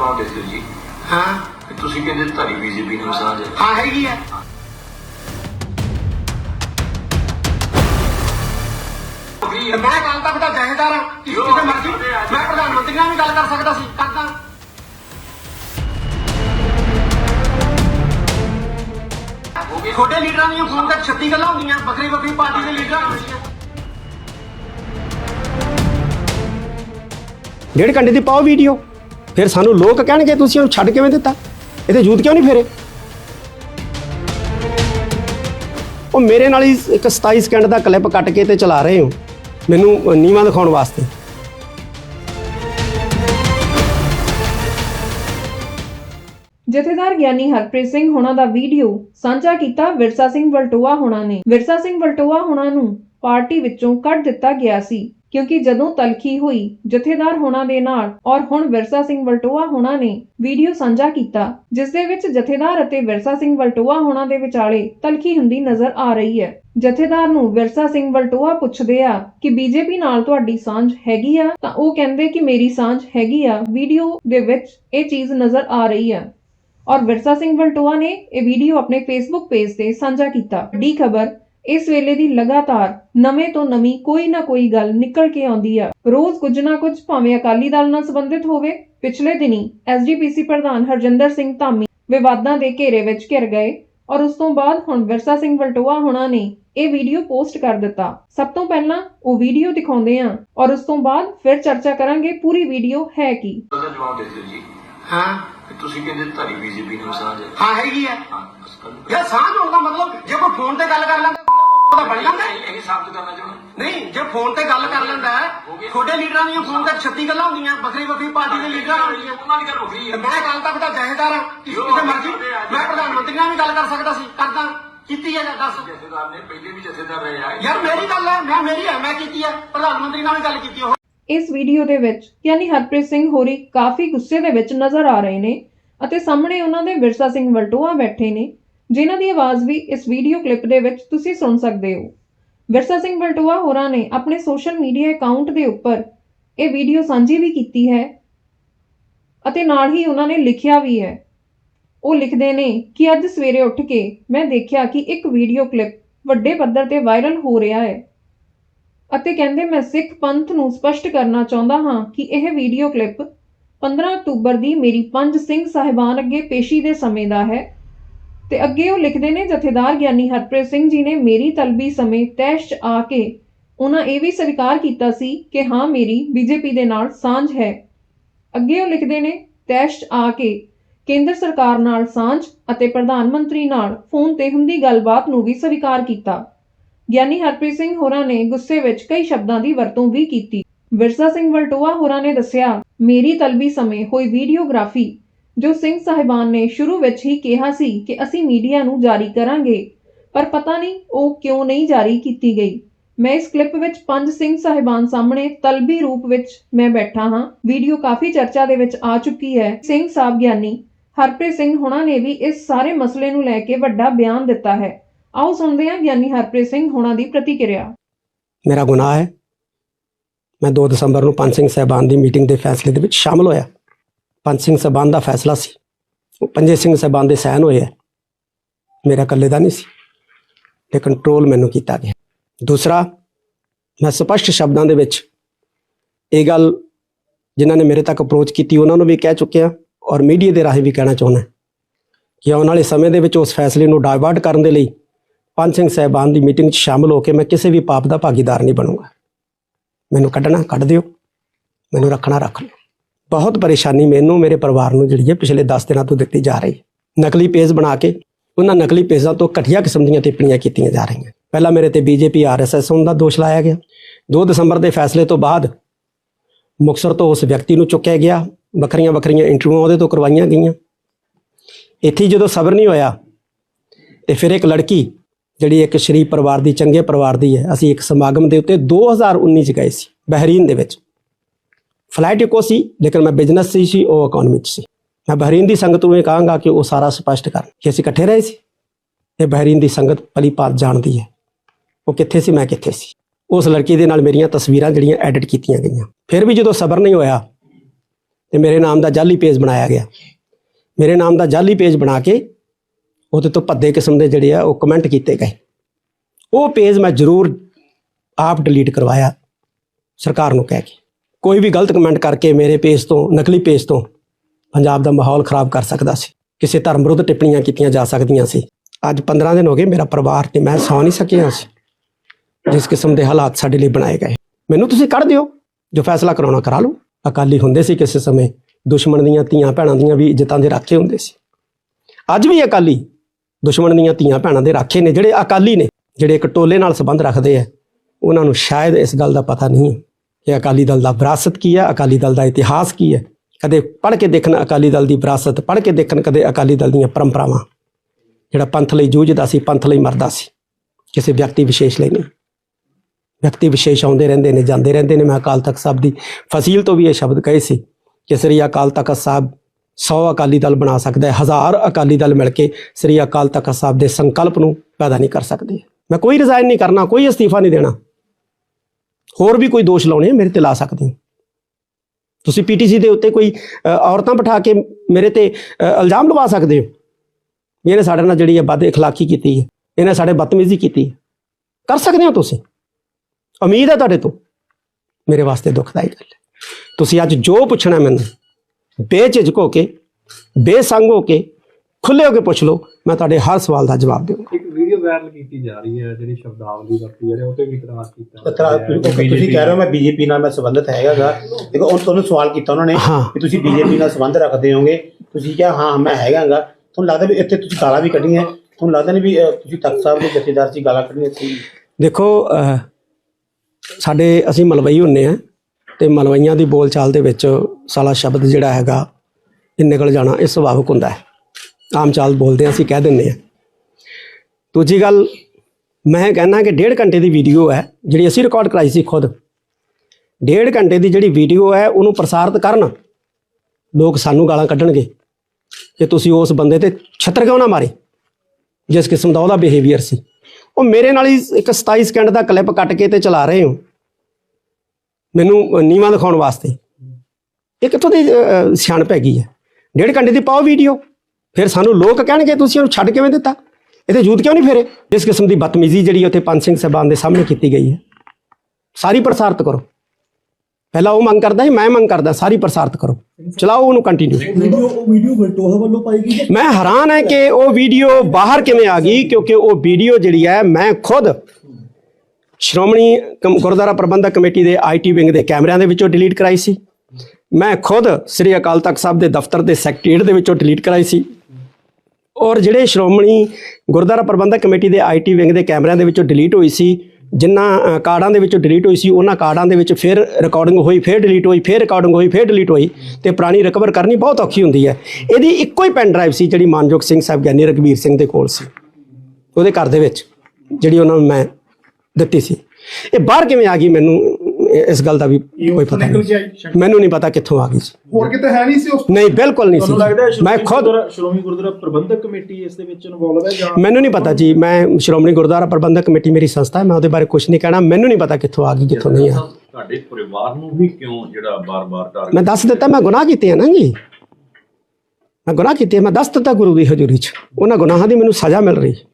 ਜਵਾਬ ਦੇ ਦਿਓ ਜੀ। ਹਾਂ। ਕਿ ਤੁਸੀਂ ਕਹਿੰਦੇ ਤੁਹਾਡੀ ਬੀਜੇਪੀ ਨਾਲ ਸਾਂਝ ਹੈ। ਹਾਂ ਹੈਗੀ ਆ। ਤੇ ਮੈਂ ਕੱਲ ਤੱਕ ਦਾ ਜਹੇਦਾਰ ਹਾਂ। ਕਿਸੇ ਕਿਸੇ ਮਰਜ਼ੀ ਮੈਂ ਪ੍ਰਧਾਨ ਮੰਤਰੀ ਨਾਲ ਵੀ ਗੱਲ ਕਰ ਸਕਦਾ ਸੀ। ਕਰਦਾ। ਛੋਟੇ ਲੀਡਰਾਂ ਦੀਆਂ ਫੋਨ ਤੇ 36 ਗੱਲਾਂ ਹੁੰਦੀਆਂ। ਵੱਖਰੀ ਵੱਖਰੀ ਪਾਰਟੀ ਦੇ ਲੀਡਰਾਂ ਹੁੰਦੀਆਂ। ਡੇਢ ਘੰਟੇ ਦੀ ਪਾਓ ਵੀਡੀਓ। ਫਿਰ ਸਾਨੂੰ ਲੋਕ ਕਹਿਣਗੇ, ਤੁਸੀਂ ਉਹਨੂੰ ਛੱਡ ਕਿਵੇਂ ਦਿੱਤਾ? ਇਹਦੇ ਯੂਥ ਕਿਉਂ ਨਹੀਂ ਫੇਰੇ? ਉਹ ਮੇਰੇ ਨਾਲ ਹੀ ਇੱਕ 27 ਸਕਿੰਟ ਦਾ ਕਲਿੱਪ ਕੱਟ ਕੇ ਤੇ ਚਲਾ ਰਹੇ ਹੋ। ਮੈਨੂੰ ਨੀਵਾਂ ਦਿਖਾਉਣ ਵਾਸਤੇ। ਜਥੇਦਾਰ ਗਿਆਨੀ ਹਰਪ੍ਰੀਤ ਸਿੰਘ ਹੋਣਾ ਦਾ ਵੀਡੀਓ ਸਾਂਝਾ ਕੀਤਾ ਵਿਰਸਾ ਸਿੰਘ ਵਲਟੋਆ ਹੋਣਾ ਨੇ। ਵਿਰਸਾ ਸਿੰਘ ਵਲਟੋਆ ਹੋਣਾ ਨੂੰ ਪਾਰਟੀ ਵਿੱਚੋਂ ਕੱਢ ਦਿੱਤਾ ਗਿਆ ਸੀ। ਕਿਉਂਕਿ ਜਦੋਂ ਤਲਖੀ ਹੋਈ ਜਥੇਦਾਰ ਹੋਣਾ ਦੇ ਨਾਲ ਔਰ ਹੁਣ ਵਿਰਸਾ ਸਿੰਘ ਵਲਟੋਆ ਹੋਣਾ ਨੇ ਵੀਡੀਓ ਸਾਂਝਾ ਕੀਤਾ, ਜਿਸ ਦੇ ਵਿੱਚ ਜਥੇਦਾਰ ਅਤੇ ਵਿਰਸਾ ਸਿੰਘ ਵਲਟੋਆ ਹੋਣਾ ਦੇ ਵਿਚਾਲੇ ਤਲਖੀ ਹੁੰਦੀ ਨਜ਼ਰ ਆ ਰਹੀ ਹੈ। ਜਥੇਦਾਰ ਨੂੰ ਵਿਰਸਾ ਸਿੰਘ ਵਲਟੋਆ ਪੁੱਛਦੇ ਆ ਕਿ ਬੀਜੇਪੀ ਨਾਲ ਤੁਹਾਡੀ ਸਾਂਝ ਹੈਗੀ ਆ? ਤਾਂ ਉਹ ਕਹਿੰਦੇ ਕਿ ਮੇਰੀ ਸਾਂਝ ਹੈਗੀ ਆ। ਵੀਡੀਓ ਦੇ ਵਿੱਚ ਇਹ ਚੀਜ਼ ਨਜ਼ਰ ਆ ਰਹੀ ਆ। ਔਰ ਵਿਰਸਾ ਸਿੰਘ ਵਲਟੋਆ ਨੇ ਇਹ ਵੀਡੀਓ ਆਪਣੇ ਫੇਸਬੁੱਕ ਪੇਜ ਤੇ ਸਾਂਝਾ ਕੀਤਾ। ਡੀ ਖਬਰ ਇਸ ਵੇਲੇ ਦੀ ਲਗਾਤਾਰ ਨਵੇਂ ਤੋਂ ਨਵੀਂ ਕੋਈ ਨਾ ਕੋਈ ਗੱਲ ਨਿਕਲ ਕੇ ਆਉਂਦੀ ਆ। ਰੋਜ਼ ਕੁਝ ਨਾ ਕੁਝ ਭਾਵੇਂ ਅਕਾਲੀ ਦਲ ਨਾਲ ਸੰਬੰਧਿਤ ਹੋਵੇ ਪਿਛਲੇ ਦਿਨੀ ਐਸਜੀਪੀਸੀ ਪ੍ਰਧਾਨ ਹਰਜਿੰਦਰ ਸਿੰਘ ਧਾਮੀ ਵਿਵਾਦਾਂ ਦੇ ਘੇਰੇ ਵਿੱਚ ਘਿਰ ਗਏ ਔਰ ਉਸ ਤੋਂ ਬਾਅਦ ਹੁਣ ਵਿਰਸਾ ਸਿੰਘ ਵਲਟੋਆ ਹੋਣਾ ਨੇ ਇਹ ਵੀਡੀਓ ਪੋਸਟ ਕਰ ਦਿੱਤਾ। ਸਭ ਤੋਂ ਪਹਿਲਾਂ ਉਹ ਵੀਡੀਓ ਦਿਖਾਉਂਦੇ ਆ ਔਰ ਉਸ ਤੋਂ ਬਾਅਦ ਫਿਰ ਚਰਚਾ ਕਰਾਂਗੇ ਪੂਰੀ ਵੀਡੀਓ ਹੈ ਕੀ। ਉਹਦਾ ਜਵਾਬ ਦੇ ਦਿਓ ਜੀ। ਹਾਂ। ਕਿ ਤੁਸੀਂ ਕਹਿੰਦੇ ਤੁਹਾਡੀ ਬੀਜੇਪੀ ਨਾਲ ਸਾਂਝ ਹੈ। ਹਾਂ ਹੈਗੀ ਆ। ਹਾਂ ਬਸ ਕਰ ਲਓ। ਯਾਰ ਸਾਂਝ ਹੋਣ ਦਾ ਮਤਲਬ ਜੇ ਕੋਈ ਫੋਨ ਤੇ ਗੱਲ ਕਰ ਲੈਂਦਾ ਉਹਦਾ ਬਣ ਜਾਂਦਾ। ਹੈ। ਇਹ ਸਾਬਤ ਕਰਨਾ ਚਾਹੁੰਦਾ ਨਹੀਂ ਜੇ ਫੋਨ ਤੇ ਗੱਲ ਕਰ ਲੈਂਦਾ ਹੈ, ਛੋਟੇ ਲੀਡਰਾਂ ਦੀਆਂ ਫੋਨ ਤੇ 36 ਗੱਲਾਂ ਹੁੰਦੀਆਂ ਵੱਖਰੀ ਵੱਖਰੀ ਪਾਰਟੀ ਦੇ ਲੀਡਰਾਂ ਹੁੰਦੀਆਂ। ਉਹਨਾਂ ਦੀ ਗੱਲ ਵੱਖਰੀ ਤੇ ਹੈ ਮੈਂ ਕੱਲ ਤੱਕ ਦਾ ਜਹੇਦਾਰ ਹਾਂ ਕਿਸੇ ਕਿਸੇ ਮਰਜ਼ੀ ਮੈਂ ਪ੍ਰਧਾਨ ਮੰਤਰੀ ਨਾਲ ਵੀ ਗੱਲ ਕਰ ਸਕਦਾ ਸੀ ਕਰਦਾ ਕੀਤੀ ਹੈ ਜਾਂ ਦੱਸ। ਜਥੇਦਾਰ ਨੇ ਪਹਿਲੇ ਵੀ ਜਥੇਦਾਰ ਰਹੇ ਆ। ਯਾਰ ਮੇਰੀ ਗੱਲ ਹੈ ਮੈਂ ਮੇਰੀ ਹੈ ਮੈਂ ਕੀਤੀ ਹੈ ਪ੍ਰਧਾਨ ਮੰਤਰੀ ਨਾਲ ਵੀ ਗੱਲ ਕੀਤੀ ਉਹ ਇਸ ਵੀਡੀਓ ਦੇ ਵਿੱਚ ਯਾਨੀ ਹਰਪ੍ਰੀਤ ਸਿੰਘ ਹੋਰੀ ਕਾਫੀ ਗੁੱਸੇ ਦੇ ਵਿੱਚ ਨਜ਼ਰ ਆ ਰਹੇ ਨੇ ਅਤੇ ਸਾਹਮਣੇ ਉਹਨਾਂ ਦੇ ਵਿਰਸਾ ਸਿੰਘ ਵਲਟੋਆ ਬੈਠੇ ਨੇ। ਜਿਨ੍ਹਾਂ ਦੀ ਆਵਾਜ਼ ਵੀ ਇਸ ਵੀਡੀਓ ਕਲਿੱਪ ਦੇ ਵਿੱਚ ਤੁਸੀਂ ਸੁਣ ਸਕਦੇ ਹੋ। ਵਿਰਸਾ ਸਿੰਘ ਬਲਟੋਆ ਹੋਰਾਂ ਨੇ ਆਪਣੇ ਸੋਸ਼ਲ ਮੀਡੀਆ ਅਕਾਊਂਟ ਦੇ ਉੱਪਰ ਇਹ ਵੀਡੀਓ ਸਾਂਝੀ ਵੀ ਕੀਤੀ ਹੈ ਅਤੇ ਨਾਲ ਹੀ ਉਹਨਾਂ ਨੇ ਲਿਖਿਆ ਵੀ ਹੈ। ਉਹ ਲਿਖਦੇ ਨੇ ਕਿ ਅੱਜ ਸਵੇਰੇ ਉੱਠ ਕੇ ਮੈਂ ਦੇਖਿਆ ਕਿ ਇੱਕ ਵੀਡੀਓ ਕਲਿੱਪ ਵੱਡੇ ਪੱਧਰ ਤੇ ਵਾਇਰਲ ਹੋ ਰਿਹਾ ਹੈ ਅਤੇ ਕਹਿੰਦੇ ਮੈਂ ਸਿੱਖ ਪੰਥ ਨੂੰ ਸਪਸ਼ਟ ਕਰਨਾ ਚਾਹੁੰਦਾ ਹਾਂ ਕਿ ਇਹ ਵੀਡੀਓ ਕਲਿੱਪ 15 ਅਕਤੂਬਰ ਦੀ ਮੇਰੀ ਪੰਜ ਸਿੰਘ ਸਾਹਿਬਾਨ ਅੱਗੇ ਪੇਸ਼ੀ ਦੇ ਸਮੇਂ ਦਾ ਹੈ। ਤੇ ਅੱਗੇ ਉਹ ਲਿਖਦੇ ਨੇ, ਜਥੇਦਾਰ ਗਿਆਨੀ ਹਰਪ੍ਰੀਤ ਸਿੰਘ ਜੀ ਨੇ ਮੇਰੀ ਤਲਬੀ ਸਮੇਂ ਤੈਸ਼ 'ਚ ਆ ਕੇ ਉਹਨਾਂ ਇਹ ਵੀ ਸਵੀਕਾਰ ਕੀਤਾ ਸੀ ਕਿ ਹਾਂ, ਮੇਰੀ ਬੀਜੇਪੀ ਦੇ ਨਾਲ ਸਾਂਝ ਹੈ। ਅੱਗੇ ਉਹ ਲਿਖਦੇ ਨੇ ਤੈਸ਼ 'ਚ ਆ ਕੇ ਕੇਂਦਰ ਸਰਕਾਰ ਨਾਲ ਸਾਂਝ ਅਤੇ ਪ੍ਰਧਾਨ ਮੰਤਰੀ ਨਾਲ ਫੋਨ ਤੇ ਹੁੰਦੀ ਗੱਲਬਾਤ ਨੂੰ ਵੀ ਸਵੀਕਾਰ ਕੀਤਾ। ਗਿਆਨੀ ਹਰਪ੍ਰੀਤ ਸਿੰਘ ਹੋਰਾਂ ਨੇ ਗੁੱਸੇ ਵਿੱਚ ਕਈ ਸ਼ਬਦਾਂ ਦੀ ਵਰਤੋਂ ਵੀ ਕੀਤੀ। ਵਿਰਸਾ ਸਿੰਘ ਵਲਟੋਆ ਹੋਰਾਂ ਨੇ ਦੱਸਿਆ, ਮੇਰੀ ਤਲਬੀ ਸਮੇਂ ਹੋਈ ਵੀਡੀਓਗ੍ਰਾਫੀ ਜੋ ਸਿੰਘ ਸਾਹਿਬਾਨ ਨੇ ਸ਼ੁਰੂ ਵਿੱਚ ਹੀ ਕਿਹਾ ਸੀ ਕਿ ਅਸੀਂ ਮੀਡੀਆ ਨੂੰ ਜਾਰੀ ਕਰਾਂਗੇ, ਪਰ ਪਤਾ ਨਹੀਂ ਉਹ ਕਿਉਂ ਨਹੀਂ ਜਾਰੀ ਕੀਤੀ ਗਈ। ਮੈਂ ਇਸ ਕਲਿੱਪ ਵਿੱਚ ਪੰਜ ਸਿੰਘ ਸਾਹਿਬਾਨ ਸਾਹਮਣੇ ਤਲਬੀ ਰੂਪ ਵਿੱਚ ਮੈਂ ਬੈਠਾ ਹਾਂ। ਵੀਡੀਓ ਕਾਫੀ ਚਰਚਾ ਦੇ ਵਿੱਚ ਆ ਚੁੱਕੀ ਹੈ। ਸਿੰਘ ਸਾਹਿਬ ਗਿਆਨੀ ਹਰਪ੍ਰੀਤ ਸਿੰਘ ਹੁਣਾਂ ਨੇ ਵੀ ਇਸ ਸਾਰੇ ਮਸਲੇ ਨੂੰ ਲੈ ਕੇ ਵੱਡਾ ਬਿਆਨ ਦਿੱਤਾ ਹੈ। ਆਓ ਸੁਣਦੇ ਹਾਂ ਗਿਆਨੀ ਹਰਪ੍ਰੀਤ ਸਿੰਘ ਹੁਣਾਂ ਦੀ ਪ੍ਰਤੀਕਿਰਿਆ। ਮੇਰਾ ਗੁਨਾਹ ਹੈ। ਮੈਂ 2 ਦਸੰਬਰ ਨੂੰ ਪੰਜ ਸਿੰਘ ਸਾਹਿਬਾਨ ਦੀ ਮੀਟਿੰਗ ਦੇ ਫੈਸਲੇ ਦੇ ਵਿੱਚ ਸ਼ਾਮਲ ਹੋਇਆ। ਪੰਜ ਸਿੰਘ ਸਾਹਿਬਾਨ ਦਾ ਫੈਸਲਾ ਸੀ। ਉਹ ਪੰਜੇ ਸਿੰਘ ਸਾਹਿਬਾਨ ਦੇ ਸਾਈਨ ਹੋਏ ਹੈ ਮੇਰਾ ਇਕੱਲੇ ਦਾ ਨਹੀਂ ਸੀ ਤੇ ਕੰਟਰੋਲ ਮੈਨੂੰ ਕੀਤਾ ਗਿਆ। ਦੂਸਰਾ, ਮੈਂ ਸਪਸ਼ਟ ਸ਼ਬਦਾਂ ਦੇ ਵਿੱਚ ਇਹ ਗੱਲ ਜਿਨ੍ਹਾਂ ਨੇ ਮੇਰੇ ਤੱਕ ਅਪਰੋਚ ਕੀਤੀ, ਉਹਨਾਂ ਨੂੰ ਵੀ ਕਹਿ ਚੁੱਕਿਆ ਔਰ ਮੀਡੀਆ ਦੇ ਰਾਹੀਂ ਵੀ ਕਹਿਣਾ ਚਾਹੁੰਦਾ ਕਿ ਆਉਣ ਵਾਲੇ ਸਮੇਂ ਦੇ ਵਿੱਚ ਉਸ ਫੈਸਲੇ ਨੂੰ ਡਾਇਵਰਟ ਕਰਨ ਦੇ ਲਈ ਪੰਜ ਸਿੰਘ ਸਾਹਿਬਾਨ ਦੀ ਮੀਟਿੰਗ 'ਚ ਸ਼ਾਮਲ ਹੋ ਕੇ ਮੈਂ ਕਿਸੇ ਵੀ ਪਾਪ ਦਾ ਭਾਗੀਦਾਰ ਨਹੀਂ ਬਣੂੰਗਾ। ਮੈਨੂੰ ਕੱਢਣਾ ਕੱਢ ਦਿਓ, ਮੈਨੂੰ ਰੱਖਣਾ ਰੱਖ ਲਓ। ਬਹੁਤ ਪਰੇਸ਼ਾਨੀ ਮੈਨੂੰ, ਮੇਰੇ ਪਰਿਵਾਰ ਨੂੰ ਜਿਹੜੀ ਹੈ ਪਿਛਲੇ 10 ਦਿਨਾਂ ਤੋਂ ਦਿੱਤੀ ਜਾ ਰਹੀ ਹੈ। ਨਕਲੀ ਪੇਜ ਬਣਾ ਕੇ ਉਹਨਾਂ ਨਕਲੀ ਪੇਜਾਂ ਤੋਂ ਘਟੀਆ ਕਿਸਮ ਦੀਆਂ ਟਿੱਪਣੀਆਂ ਕੀਤੀਆਂ ਜਾ ਰਹੀਆਂ। ਪਹਿਲਾਂ ਮੇਰੇ ਤੇ ਬੀਜੇਪੀ, ਆਰਐਸਐਸ ਦਾ ਦੋਸ਼ ਲਾਇਆ ਗਿਆ। 2 ਦਸੰਬਰ ਦੇ ਫੈਸਲੇ ਤੋਂ ਬਾਅਦ ਮੁਕਸਰ ਤੋਂ ਉਸ ਵਿਅਕਤੀ ਨੂੰ ਚੁੱਕਿਆ ਗਿਆ। ਵੱਖਰੀਆਂ ਵੱਖਰੀਆਂ ਇੰਟਰਵਿਊਆਂ ਉਹਦੇ ਤੋਂ ਕਰਵਾਈਆਂ ਗਈਆਂ। ਇੱਥੇ ਜਦੋਂ ਸਬਰ ਨਹੀਂ ਹੋਇਆ, ਤੇ ਫਿਰ ਇੱਕ ਲੜਕੀ ਜਿਹੜੀ ਇੱਕ ਸ਼ਰੀਫ ਪਰਿਵਾਰ ਦੀ, ਚੰਗੇ ਪਰਿਵਾਰ ਦੀ ਹੈ, ਅਸੀਂ ਇੱਕ ਸਮਾਗਮ ਦੇ ਉੱਤੇ 2019 ਚ ਗਏ ਸੀ, ਬਹਿਰੀਨ ਦੇ ਵਿੱਚ। ਫਲੈਟ ਇੱਕੋ ਸੀ ਲੇਕਿਨ ਮੈਂ ਬਿਜ਼ਨਸ ਸੀ ਸੀ ਉਹ ਇਕਨੋਮੀ ਚ ਸੀ ਮੈਂ ਬਹਿਰੀਨ ਦੀ ਸੰਗਤ ਨੂੰ ਇਹ ਕਹਾਂਗਾ ਕਿ ਉਹ ਸਾਰਾ ਸਪਸ਼ਟ ਕਰਨ ਕਿ ਅਸੀਂ ਇਕੱਠੇ ਰਹੇ ਸੀ ਇਹ ਬਹਿਰੀਨ ਦੀ ਸੰਗਤ ਭਲੀ ਭਾਤ ਜਾਣਦੀ ਹੈ ਉਹ ਕਿੱਥੇ ਸੀ ਮੈਂ ਕਿੱਥੇ ਸੀ ਉਸ ਲੜਕੀ ਦੇ ਨਾਲ ਮੇਰੀਆਂ ਤਸਵੀਰਾਂ ਜਿਹੜੀਆਂ ਐਡਿਟ ਕੀਤੀਆਂ ਗਈਆਂ ਫਿਰ ਵੀ ਜਦੋਂ ਸਬਰ ਨਹੀਂ ਹੋਇਆ ਤੇ ਮੇਰੇ ਨਾਮ ਦਾ ਜਾਲੀ ਪੇਜ ਬਣਾਇਆ ਗਿਆ ਮੇਰੇ ਨਾਮ ਦਾ ਜਾਲੀ ਪੇਜ ਬਣਾ ਕੇ ਉਹਦੇ ਤੋਂ ਭੱਦੇ ਕਿਸਮ ਦੇ ਜਿਹੜੇ ਆ ਉਹ ਕਮੈਂਟ ਕੀਤੇ ਗਏ ਉਹ ਪੇਜ ਮੈਂ ਜ਼ਰੂਰ ਆਪ ਡਿਲੀਟ ਕਰਵਾਇਆ ਸਰਕਾਰ ਨੂੰ ਕਹਿ ਕੇ ਕੋਈ ਵੀ ਗਲਤ ਕਮੈਂਟ ਕਰਕੇ ਮੇਰੇ ਪੇਜ ਤੋਂ, ਨਕਲੀ ਪੇਜ ਤੋਂ ਪੰਜਾਬ ਦਾ ਮਾਹੌਲ ਖਰਾਬ ਕਰ ਸਕਦਾ ਸੀ। ਕਿਸੇ ਧਰਮ ਵਿਰੁੱਧ ਟਿੱਪਣੀਆਂ ਕੀਤੀਆਂ ਜਾ ਸਕਦੀਆਂ ਸੀ। ਅੱਜ 15 ਦਿਨ ਹੋ ਗਏ ਮੇਰਾ ਪਰਿਵਾਰ ਤੇ ਮੈਂ ਸੌ ਨਹੀਂ ਸਕਿਆ ਸੀ, ਜਿਸ ਕਿਸਮ ਦੇ ਹਾਲਾਤ ਸਾਡੇ ਲਈ ਬਣਾਏ ਗਏ। ਮੈਨੂੰ ਤੁਸੀਂ ਕੱਢ ਦਿਓ, ਜੋ ਫੈਸਲਾ ਕਰਾਉਣਾ ਕਰਾ ਲਓ। ਅਕਾਲੀ ਹੁੰਦੇ ਸੀ ਕਿਸੇ ਸਮੇਂ, ਦੁਸ਼ਮਣ ਦੀਆਂ ਧੀਆਂ ਭੈਣਾਂ ਦੀਆਂ ਵੀ ਇੱਜ਼ਤਾਂ ਦੇ ਰਾਖੇ ਹੁੰਦੇ ਸੀ। ਅੱਜ ਵੀ ਅਕਾਲੀ ਦੁਸ਼ਮਣ ਦੀਆਂ ਧੀਆਂ ਭੈਣਾਂ ਦੇ ਰਾਖੇ ਨੇ, ਜਿਹੜੇ ਅਕਾਲੀ ਨੇ, ਜਿਹੜੇ ਇੱਕ ਟੋਲੇ ਨਾਲ ਸੰਬੰਧ ਰੱਖਦੇ ਆ। ਉਹਨਾਂ ਨੂੰ ਸ਼ਾਇਦ ਇਸ ਗੱਲ ਦਾ ਪਤਾ ਨਹੀਂ। ਹੈ ਕਿ ਅਕਾਲੀ ਦਲ ਦਾ ਵਿਰਾਸਤ ਕੀ ਹੈ? ਅਕਾਲੀ ਦਲ ਦਾ ਇਤਿਹਾਸ ਕੀ ਹੈ? ਕਦੇ ਪੜ੍ਹ ਕੇ ਦੇਖਣ ਅਕਾਲੀ ਦਲ ਦੀ ਵਿਰਾਸਤ, ਪੜ੍ਹ ਕੇ ਦੇਖਣ ਕਦੇ ਅਕਾਲੀ ਦਲ ਦੀਆਂ ਪਰੰਪਰਾਵਾਂ। ਜਿਹੜਾ ਪੰਥ ਲਈ ਜੂਝਦਾ ਸੀ, ਪੰਥ ਲਈ ਮਰਦਾ ਸੀ। ਕਿਸੇ ਵਿਅਕਤੀ ਵਿਸ਼ੇਸ਼ ਲਈ ਨਹੀਂ। ਵਿਅਕਤੀ ਵਿਸ਼ੇਸ਼ ਆਉਂਦੇ ਰਹਿੰਦੇ ਨੇ, ਜਾਂਦੇ ਰਹਿੰਦੇ ਨੇ। ਮੈਂ ਅਕਾਲ ਤਖਤ ਸਾਹਿਬ ਦੀ ਫਸੀਲ ਤੋਂ ਵੀ ਇਹ ਸ਼ਬਦ ਕਹੇ ਸੀ ਕਿ ਸ੍ਰੀ ਅਕਾਲ ਤਖਤ ਸਾਹਿਬ 100 ਅਕਾਲੀ ਦਲ ਬਣਾ ਸਕਦਾ ਹੈ, ਹਜ਼ਾਰ ਅਕਾਲੀ ਦਲ ਮਿਲ ਕੇ ਸ੍ਰੀ ਅਕਾਲ ਤਖਤ ਸਾਹਿਬ ਦੇ ਸੰਕਲਪ ਨੂੰ ਪੈਦਾ ਨਹੀਂ ਕਰ ਸਕਦੇ। ਮੈਂ ਕੋਈ ਰਿਜ਼ਾਈਨ ਨਹੀਂ ਕਰਨਾ, ਕੋਈ ਅਸਤੀਫਾ ਨਹੀਂ ਦੇਣਾ। ਹੋਰ ਵੀ ਕੋਈ ਦੋਸ਼ ਲਾਉਣੇ ਆ, ਮੇਰੇ ਤੇ ਲਾ ਸਕਦੇ ਹੋ। ਤੁਸੀਂ ਪੀਟੀਸੀ ਦੇ ਉੱਤੇ ਕੋਈ ਔਰਤਾਂ ਬਿਠਾ ਕੇ ਮੇਰੇ ਤੇ ਇਲਜ਼ਾਮ ਲਵਾ ਸਕਦੇ ਹੋ? ਵੀ ਇਹਨੇ ਸਾਡੇ ਨਾਲ ਜਿਹੜੀ ਹੈ ਬਦ ਇਖਲਾਕੀ ਕੀਤੀ ਹੈ ਇਹਨੇ ਸਾਡੇ ਬਦਤਮੀਜ਼ੀ ਕੀਤੀ ਹੈ। ਕਰ ਸਕਦੇ ਹੋ ਤੁਸੀਂ? ਉਮੀਦ ਹੈ ਤੁਹਾਡੇ ਤੋਂ। ਮੇਰੇ ਵਾਸਤੇ ਦੁਖਦਾਈ ਗੱਲ ਹੈ। ਤੁਸੀਂ ਅੱਜ ਜੋ ਪੁੱਛਣਾ ਮੈਨੂੰ ਬੇਝਿਜਕ ਹੋ ਕੇ ਬੇਸੰਗ ਹੋ ਕੇ ਖੁੱਲੇ ਹੋ ਕੇ ਪੁੱਛ ਲਓ। ਮੈਂ ਤੁਹਾਡੇ ਹਰ ਸਵਾਲ ਦਾ ਜਵਾਬ ਦੇਵਾਂਗਾ। ਵੀਡੀਓ ਵਾਇਰਲ ਕੀਤੀ ਜਾ ਰਹੀ ਹੈ ਜਿਹੜੀ ਸ਼ਬਦਾਵਲੀ ਵਰਤੀ ਜਾ ਰਹੀ ਹੈ ਉਹ ਤੇ ਵੀ ਇਤਰਾਜ਼ ਕੀਤਾ ਤਰਾ ਤੁਸੀਂ ਕਹਿ ਰਹੇ ਹੋ ਮੈਂ ਬੀਜੇਪੀ ਨਾਲ ਮੈਂ ਸੰਬੰਧਿਤ ਹੈਗਾਗਾ। ਦੇਖੋ ਉਹ ਤੁਹਾਨੂੰ ਸਵਾਲ ਕੀਤਾ ਉਹਨਾਂ ਨੇ। ਕਿ ਤੁਸੀਂ ਬੀਜੇਪੀ ਨਾਲ ਸੰਬੰਧ ਰੱਖਦੇ ਹੋਗੇ ਤੁਸੀਂ ਕਿਹਾ ਹਾਂ ਮੈਂ ਹੈਗਾਗਾ। ਤੁਹਾਨੂੰ ਲੱਗਦਾ ਵੀ ਇੱਥੇ ਤੁਸੀਂ ਗਾਲਾਂ ਵੀ ਕੱਢੀਆਂ। ਤੁਹਾਨੂੰ ਲੱਗਦਾ ਨਹੀਂ ਵੀ ਤੁਸੀਂ ਤਖਤ ਸਾਹਿਬ ਦੇ ਜਥੇਦਾਰ ਸੀ ਗਾਲਾਂ ਕੱਢੀਆਂ ਸੀ? ਦੇਖੋ ਸਾਡੇ ਅਸੀਂ ਮਲਵਈ ਹੁੰਨੇ ਆ ਤੇ ਮਲਵਈਆਂ ਦੀ ਬੋਲਚਾਲ ਦੇ ਵਿੱਚ ਸਾਲਾ ਸ਼ਬਦ ਜਿਹੜਾ ਹੈਗਾ ਇਹ ਨਿਕਲ ਜਾਣਾ ਇਹ ਸੁਭਾਵਿਕ ਹੁੰਦਾ ਹੈ। ਆਮ ਚਾਲ ਬੋਲਦੇ ਹਾਂ ਅਸੀਂ ਕਹਿ ਦਿੰਨੇ ਆ ਦੂਜੀ ਗੱਲ ਮੈਂ ਕਹਿੰਦਾ ਕਿ ਡੇਢ ਘੰਟੇ ਦੀ ਵੀਡੀਓ ਹੈ ਜਿਹੜੀ ਅਸੀਂ ਰਿਕਾਰਡ ਕਰਾਈ ਸੀ ਖੁਦ। ਡੇਢ ਘੰਟੇ ਦੀ ਜਿਹੜੀ ਵੀਡੀਓ ਹੈ ਉਹਨੂੰ ਪ੍ਰਸਾਰਿਤ ਕਰਨ ਲੋਕ ਸਾਨੂੰ ਗਾਲਾਂ ਕੱਢਣਗੇ। ਕਿ ਤੁਸੀਂ ਉਸ ਬੰਦੇ ਤੇ ਛੱਤਰ ਕਿਉਂ ਨਾ ਮਾਰੇ ਜਿਸ ਕਿਸਮ ਦਾ ਉਹਦਾ ਬਿਹੇਵੀਅਰ ਸੀ। ਉਹ ਮੇਰੇ ਨਾਲ ਹੀ ਇੱਕ 27 ਸਕਿੰਟ ਦਾ ਕਲਿੱਪ ਕੱਟ ਕੇ ਤੇ ਚਲਾ ਰਹੇ ਹੋ। ਮੈਨੂੰ ਨੀਵਾ ਦਿਖਾਉਣ ਵਾਸਤੇ। ਇਹ ਕਿੱਥੋਂ ਦੀ ਅਹ, ਸਿਆਣਪ ਹੈਗੀ ਹੈ? ਡੇਢ ਘੰਟੇ ਦੀ ਪਾਓ ਵੀਡੀਓ ਫਿਰ ਸਾਨੂੰ ਲੋਕ ਕਹਿਣਗੇ ਤੁਸੀਂ ਉਹਨੂੰ ਛੱਡ ਕਿਵੇਂ ਦਿੱਤਾ? ਇਹਦੇ ਜੂਤ ਕਿਉਂ ਨਹੀਂ ਫੇਰੇ? ਇਸ ਕਿਸਮ ਦੀ ਬਦਤਮੀਜ਼ੀ ਜਿਹੜੀ ਉੱਥੇ ਪੰਜ ਸਿੰਘ ਸਾਹਿਬਾਨ ਦੇ ਸਾਹਮਣੇ ਕੀਤੀ ਗਈ ਹੈ। ਸਾਰੀ ਪ੍ਰਸਾਰਿਤ ਕਰੋ। ਪਹਿਲਾਂ ਉਹ ਮੰਗ ਕਰਦਾ ਸੀ ਮੈਂ ਮੰਗ ਕਰਦਾ ਸਾਰੀ ਪ੍ਰਸਾਰਿਤ ਕਰੋ। ਚਲਾਓ ਉਹਨੂੰ ਕੰਟੀਨਿਊ ਵੀਡੀਓ ਉਹ ਵੀਡੀਓ ਵਲਟੋਹਾ ਵੱਲੋਂ ਪਾਈ ਗਈ ਹੈ। ਮੈਂ ਹੈਰਾਨ ਹੈ ਕਿ ਉਹ ਵੀਡੀਓ ਬਾਹਰ ਕਿਵੇਂ ਆ ਗਈ ਕਿਉਂਕਿ ਉਹ ਵੀਡੀਓ ਜਿਹੜੀ ਹੈ ਮੈਂ ਖੁਦ ਸ਼੍ਰੋਮਣੀ ਗੁਰਦੁਆਰਾ ਪ੍ਰਬੰਧਕ ਕਮੇਟੀ ਦੇ ਆਈਟੀ ਵਿੰਗ ਦੇ ਕੈਮਰਿਆਂ ਦੇ ਵਿੱਚੋਂ ਡਿਲੀਟ ਕਰਾਈ ਸੀ। ਮੈਂ ਖੁਦ ਸ੍ਰੀ ਅਕਾਲ ਤਖਤ ਸਾਹਿਬ ਦੇ ਦਫ਼ਤਰ ਦੇ ਸੈਕਟਰੀਏਟ ਦੇ ਵਿੱਚੋਂ ਡਿਲੀਟ ਕਰਾਈ ਸੀ। ਔਰ ਜਿਹੜੇ ਸ਼੍ਰੋਮਣੀ ਗੁਰਦੁਆਰਾ ਪ੍ਰਬੰਧਕ ਕਮੇਟੀ ਦੇ ਆਈਟੀ ਵਿੰਗ ਦੇ ਕੈਮਰਿਆਂ ਦੇ ਵਿੱਚੋਂ ਡਿਲੀਟ ਹੋਈ ਸੀ ਜਿਨ੍ਹਾਂ ਕਾਰਡਾਂ ਦੇ ਵਿੱਚੋਂ ਡਿਲੀਟ ਹੋਈ ਸੀ, ਉਹਨਾਂ ਕਾਰਡਾਂ ਦੇ ਵਿੱਚ ਫਿਰ ਰਿਕਾਰਡਿੰਗ ਹੋਈ, ਫਿਰ ਡਿਲੀਟ ਹੋਈ, ਫਿਰ ਰਿਕਾਰਡਿੰਗ ਹੋਈ, ਫਿਰ ਡਿਲੀਟ ਹੋਈ ਤੇ ਪੁਰਾਣੀ ਰਿਕਵਰ ਕਰਨੀ ਬਹੁਤ ਔਖੀ ਹੁੰਦੀ ਹੈ। ਇਹਦੀ ਇੱਕੋ ਹੀ ਪੈਨ ਡਰਾਈਵ ਸੀ ਜਿਹੜੀ ਮਾਨਯੋਗ ਸਿੰਘ ਸਾਹਿਬ ਗਿਆਨੀ ਰਗਵੀਰ ਸਿੰਘ ਦੇ ਕੋਲ ਸੀ। ਉਹਦੇ ਘਰ ਦੇ ਵਿੱਚ ਜਿਹੜੀ ਉਹਨਾਂ ਨੂੰ ਮੈਂ ਦਿੱਤੀ ਸੀ। ਇਹ ਬਾਹਰ ਕਿਵੇਂ ਆ ਗਈ ਮੈਨੂੰ ਇਹ- ਇਸ ਗੱਲ ਦਾ ਵੀ ਕੋਈ ਪਤਾ ਨਹੀਂ। ਮੈਨੂੰ ਨਹੀਂ ਪਤਾ ਕਿੱਥੋਂ ਆ ਗਈ ਸੀ। ਹੋਰ ਕਿਤੇ ਹੈ ਨਹੀਂ ਸੀ ਉਸ ਨਹੀਂ ਬਿਲਕੁਲ ਨਹੀਂ ਤੁਹਾਨੂੰ ਲੱਗਦਾ ਹੈ ਸੀ ਮੈਂ ਸ਼੍ਰੋਮਣੀ ਖੁਦ ਗੁਰਦੁਆਰਾ- ਸ਼੍ਰੋਮਣੀ ਗੁਰਦੁਆਰਾ ਪ੍ਰਬੰਧਕ ਕਮੇਟੀ ਇਸ ਦੇ ਵਿੱਚ ਇਨਵੋਲਵ ਹੈ ਜਾਂ ਮੈਨੂੰ ਨਹੀਂ ਪਤਾ ਜੀ। ਮੈਂ ਸ਼੍ਰੋਮਣੀ ਗੁਰਦੁਆਰਾ ਪ੍ਰਬੰਧਕ ਕਮੇਟੀ ਮੇਰੀ ਸੰਸਥਾ ਹੈ। ਮੈਂ ਉਹਦੇ ਬਾਰੇ ਕੁਝ ਨਹੀਂ ਕਹਿਣਾ। ਮੈਨੂੰ ਨਹੀਂ ਪਤਾ ਕਿੱਥੋਂ ਆ ਗਈ ਕਿੱਥੋਂ ਨਹੀਂ ਆ। ਤੁਹਾਡੇ ਪਰਿਵਾਰ ਨੂੰ ਵੀ ਕਿਉਂ ਜਿਹੜਾ ਬਾਰ-ਬਾਰ ਟਾਰਗੇਟ ਮੈਂ ਦੱਸ ਦਿੱਤਾ ਮੈਂ ਗੁਨਾਹ ਕੀਤੇ ਆ ਨਾ ਜੀ। ਮੈਂ ਗੁਨਾਹ ਕੀਤੇ ਆ, ਮੈਂ ਦੱਸ ਦਿੱਤਾ ਗੁਰੂ ਦੀ ਹਜ਼ੂਰੀ 'ਚ। ਉਹਨਾਂ ਗੁਨਾਹਾਂ ਦੀ ਮੈਨੂੰ ਸਜ਼ਾ ਮਿਲ ਰਹੀ। ਹੈ